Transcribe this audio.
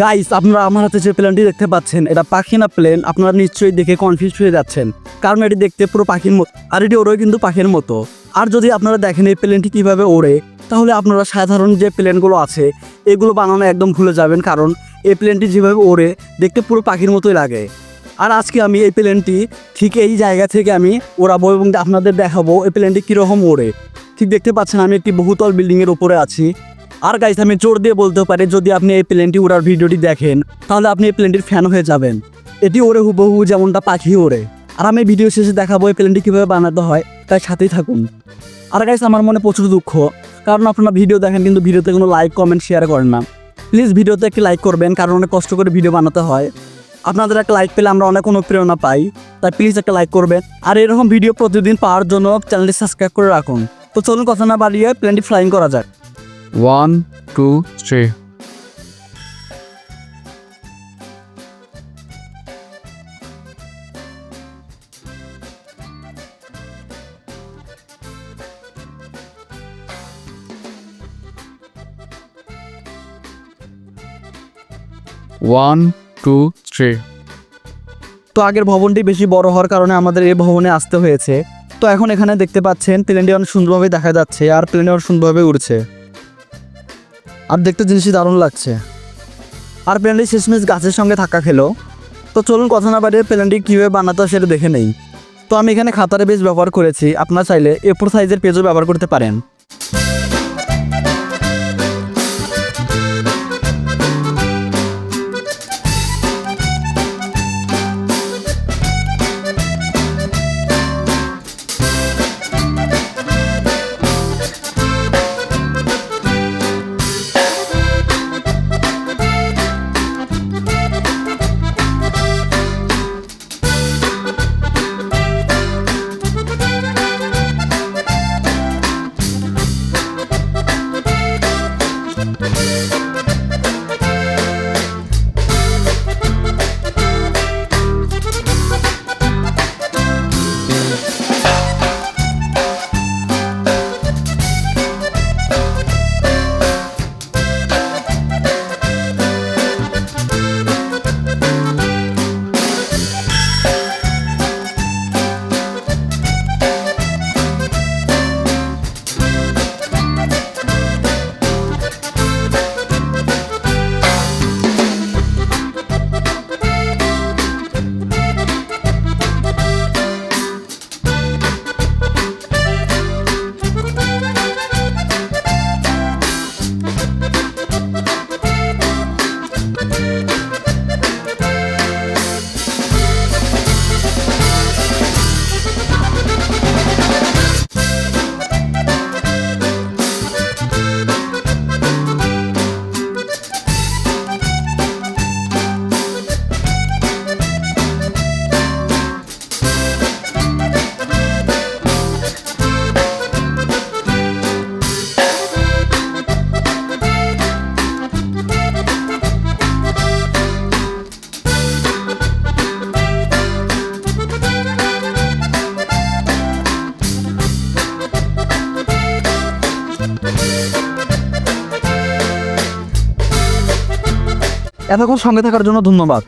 Guys আপনারা আমার হাতে যে প্লেনটি দেখতে পাচ্ছেন, এটা পাখি না প্লেন। আপনারা নিশ্চয়ই দেখে কনফিউজ হয়ে যাচ্ছেন। কারণ এটি দেখতে পুরো পাখির মতো, আর এটি ওড়ে কিন্তু পাখির মতো। আর যদি আপনারা দেখেন এই প্লেনটি কীভাবে ওড়ে, তাহলে আপনারা সাধারণ যে প্লেনগুলো আছে, এগুলো বানানো একদম ভুলে যাবেন, কারণ এই প্লেনটি যেভাবে ওড়ে, দেখতে পুরো পাখির মতোই লাগে। আর আজকে আমি এই প্লেনটি ঠিক এই জায়গা থেকে আমি ওড়াবো এবং আপনাদের দেখাবো এই প্লেনটি কীরকম ওড়ে। ঠিক দেখতে পাচ্ছেন, আমি একটি বহুতল বিল্ডিংয়ের উপরে আছি। আর গাইস আমি জোর দিয়ে বলতে পারি, যদি আপনি এই প্লেনটি ওড়ার ভিডিওটি দেখেন, তাহলে আপনি এই প্লেনটির ফ্যান হয়ে যাবেন। এটি ওড়ে হুবহু যেমনটা পাখি ওড়ে। আর আমি ভিডিও শেষে দেখাবো এই প্লেনটি কীভাবে বানাতে হয় তাই সাথেই থাকুন। আর গাইস আমার মনে প্রচুর দুঃখ, কারণ আপনারা ভিডিও দেখেন, কিন্তু ভিডিওতে কোনো লাইক কমেন্ট শেয়ার করেন না। প্লিজ ভিডিওতে একটি লাইক করবেন, কারণ অনেক কষ্ট করে ভিডিও বানাতে হয়। আপনাদের একটা লাইক পেলে আমরা অনেক অনুপ্রেরণা পাই, তাই প্লিজ একটা লাইক করবেন। আর এরকম ভিডিও প্রতিদিন পাওয়ার জন্য চ্যানেলটি সাবস্ক্রাইব করে রাখুন। তো চলুন, কথা না বাড়িয়ে প্লেনটি ফ্লাইং করা যাক। One two three one two three তো আগের ভবনটি বেশি বড় হওয়ার কারণে আমাদের এই ভবনে আসতে হয়েছে। তো এখন এখানে দেখতে পাচ্ছেন প্লেনটি অনেক সুন্দরভাবে দেখা যাচ্ছে আর প্লেনটি অনেক সুন্দরভাবে উড়ছে। আর দেখতে জিনিসই দারুণ লাগছে। আর প্লেনটি শেষমেশ গাছের সঙ্গে থাকা খেলো। তো চলুন কথা না বাড়িয়ে প্লেনটি কীভাবে বানাতে সেটা দেখে নেই। তো আমি এখানে খাতারে পেজ ব্যবহার করেছি। আপনারা চাইলে এফোর সাইজের পেজও ব্যবহার করতে পারেন। এতক্ষণ সঙ্গে থাকার জন্য ধন্যবাদ।